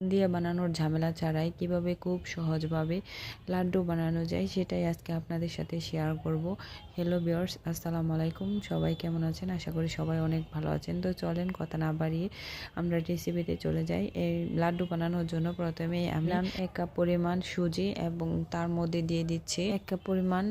দিয়ে বানানোর ঝামেলা ছাড়াই কীভাবে খুব সহজভাবে লাড্ডু বানানো যায় সেটাই আজকে আপনাদের সাথে শেয়ার করব। হ্যালো বিয়ার্স আসসালামু আলাইকুম। সবাই কেমন আছেন? আশা করি সবাই অনেক ভালো আছেন। তো চলেন কথা না বাড়িয়ে আমরা রেসিপিতে চলে যাই। এই লাড্ডু বানানোর জন্য প্রথমে আমি এক কাপ পরিমাণ সুজি এবং তার মধ্যে দিয়ে দিচ্ছি এক কাপ পরিমাণ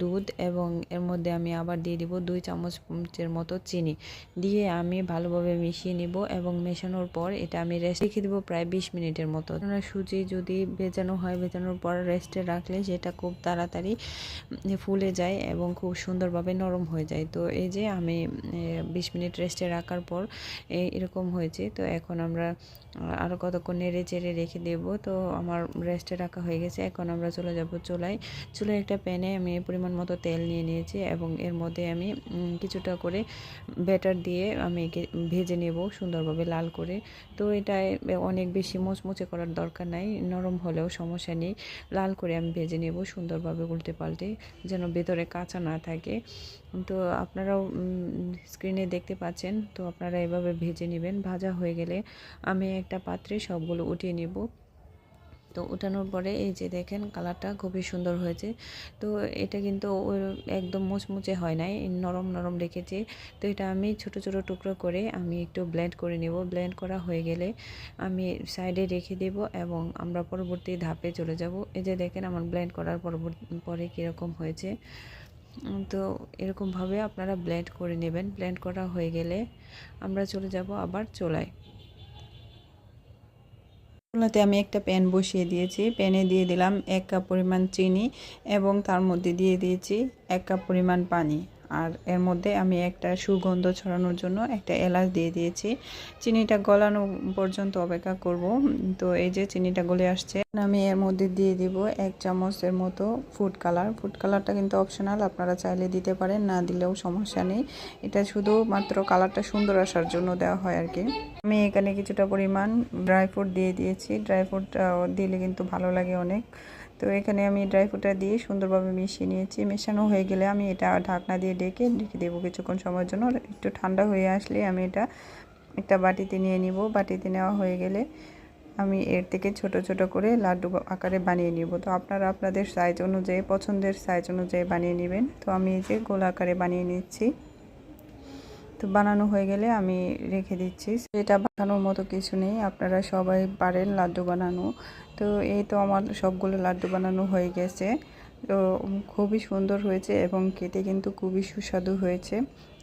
দুধ এবং এর মধ্যে আমি আবার দিয়ে দিব দুই চামচের মতো চিনি। দিয়ে আমি ভালোভাবে মিশিয়ে নিব এবং মেশানোর পর এটা আমি রেস্ট রেখে দেবো প্রায় বিশ মিনিটের মতো। সুজি যদি ভেজানো হয়, ভেজানোর পর রেস্টে রাখলে সেটা খুব তাড়াতাড়ি ফুলে যায় এবং খুব সুন্দরভাবে নরম হয়ে যায়। তো এই যে আমি বিশ মিনিট রেস্টে রাখার পর এরকম হয়েছে। তো এখন আমরা আরও কতক্ষণ নেড়ে চেড়ে রেখে দেব। তো আমার রেস্টে রাখা হয়ে গেছে। এখন আমরা চলে যাব চুলায়। চুলায় একটা প্যানে আমি পরিমাণ মতো তেল নিয়ে নিয়েছি এবং এর মধ্যে আমি কিছুটা করে ব্যাটার দিয়ে আমি ভেজে নেব সুন্দরভাবে লাল করে। তো এটা অনেক বেশি মুচমুচে করার দরকার নাই, নরম হলেও সমস্যা নেই। লাল করে আমি ভেজে নেব, সুন্দরভাবে উল্টে পাল্টে, যেন ভেতরে কাঁচা না থাকে। তো আপনারাও স্ক্রিনে দেখতে পাচ্ছেন, তো আপনারা এভাবে ভেজে নেবেন। ভাজা হয়ে গেলে আমি একটা পাত্রে সবগুলো উঠিয়ে নেব। তো উঠানোর পরে এই যে দেখেন কালারটা খুবই সুন্দর হয়েছে। তো এটা কিন্তু একদম মুচমুচে হয় নাই, নরম নরম রেখেছে। তো এটা আমি ছোট ছোট টুকরো করে আমি একটু ব্লেন্ড করে নেব। ব্লেন্ড করা হয়ে গেলে আমি সাইডে রেখে দেব এবং আমরা পরবর্তী ধাপে চলে যাব। এই যে দেখেন আমার ব্লেন্ড করার পরবর্তী পরে কীরকম হয়েছে। তো এরকমভাবে আপনারা ব্লেন্ড করে নেবেন। ব্লেন্ড করা হয়ে গেলে আমরা চলে যাব আবার চোলায়। চুলাতে আমি একটা প্যান বসিয়ে দিয়েছি। প্যানে দিয়ে দিলাম এক কাপ পরিমাণ চিনি এবং তার মধ্যে দিয়ে দিয়েছি এক কাপ পরিমাণ পানি। আর এর মধ্যে আমি একটা সুগন্ধ ছড়ানোর জন্য একটা এলাচ দিয়ে দিয়েছি। চিনিটা গলানো পর্যন্ত অপেক্ষা করব। তো এই যে চিনিটা গলে আসছে, আমি এর মধ্যে দিয়ে দিব এক চামচের মতো ফুড কালার। ফুড কালারটা কিন্তু অপশনাল, আপনারা চাইলে দিতে পারেন, না দিলেও সমস্যা নেই। এটা শুধু মাত্র কালারটা সুন্দর আসার জন্য দেওয়া হয় আর কি। আমি এখানে কিছুটা পরিমাণ ড্রাই ফ্রুট দিয়ে দিয়েছি। ড্রাই ফ্রুট দিলে কিন্তু ভালো লাগে অনেক। তো এখানে আমি ড্রাই ফ্রুটটা দিয়ে সুন্দরভাবে মিশিয়ে নিয়েছি। মেশানো হয়ে গেলে আমি এটা ঢাকনা দিয়ে ডেকে রেখে দেবো কিছুক্ষণ সময়ের জন্য। একটু ঠান্ডা হয়ে আসলে আমি এটা একটা বাটিতে নিয়ে নিব। বাটিতে নেওয়া হয়ে গেলে আমি এর থেকে ছোট ছোট করে লাড্ডু আকারে বানিয়ে নিব। তো আপনারা আপনাদের সাইজ অনুযায়ী, পছন্দের সাইজ অনুযায়ী বানিয়ে নেবেন। তো আমি এই যে গোল আকারে বানিয়ে নিচ্ছি। তো বানানো হয়ে গেলে আমি রেখে দিচ্ছি। এটা বানানোর মতো কিছু নেই, আপনারা সবাই পারেন লাড্ডু বানানো। তো এই তো আমার সবগুলো লাড্ডু বানানো হয়ে গেছে। তো খুবই সুন্দর হয়েছে এবং কেটে কিন্তু খুবই সুস্বাদু হয়েছে।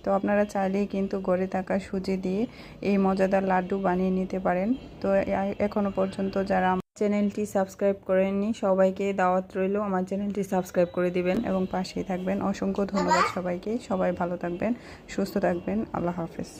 তো আপনারা চাইলেই কিন্তু গড়ে থাকা সুজি দিয়ে এই মজাদার লাড্ডু বানিয়ে নিতে পারেন। তো এখনও পর্যন্ত যারা চ্যানেলটি সাবস্ক্রাইব করেননি, সবাইকে দাওয়াত রইল, আমার চ্যানেলটি সাবস্ক্রাইব করে দিবেন এবং পাশেই থাকবেন। অসংখ্য ধন্যবাদ সবাইকে। সবাই ভালো থাকবেন, সুস্থ থাকবেন। আল্লাহ হাফেজ।